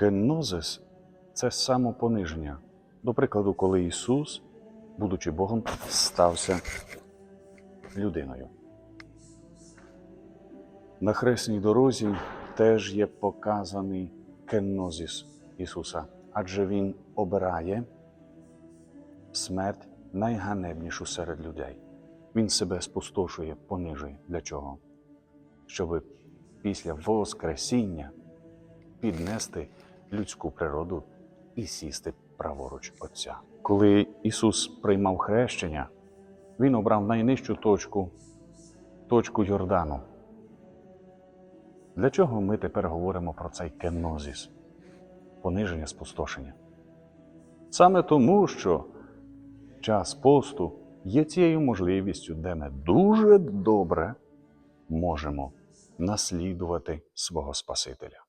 Кеннозис це самопониження. До прикладу, коли Ісус, будучи Богом, стався людиною. На хресній дорозі теж є показаний кеннозис Ісуса, адже Він обирає смерть найганебнішу серед людей. Він себе спустошує, понижує. Для чого? Щоб після Воскресіння піднести людську природу і сісти праворуч Отця. Коли Ісус приймав хрещення, Він обрав найнижчу точку, точку Йордану. Для чого ми тепер говоримо про цей кенозіс, пониження, спустошення? Саме тому, що час посту є цією можливістю, де ми дуже добре можемо наслідувати свого Спасителя.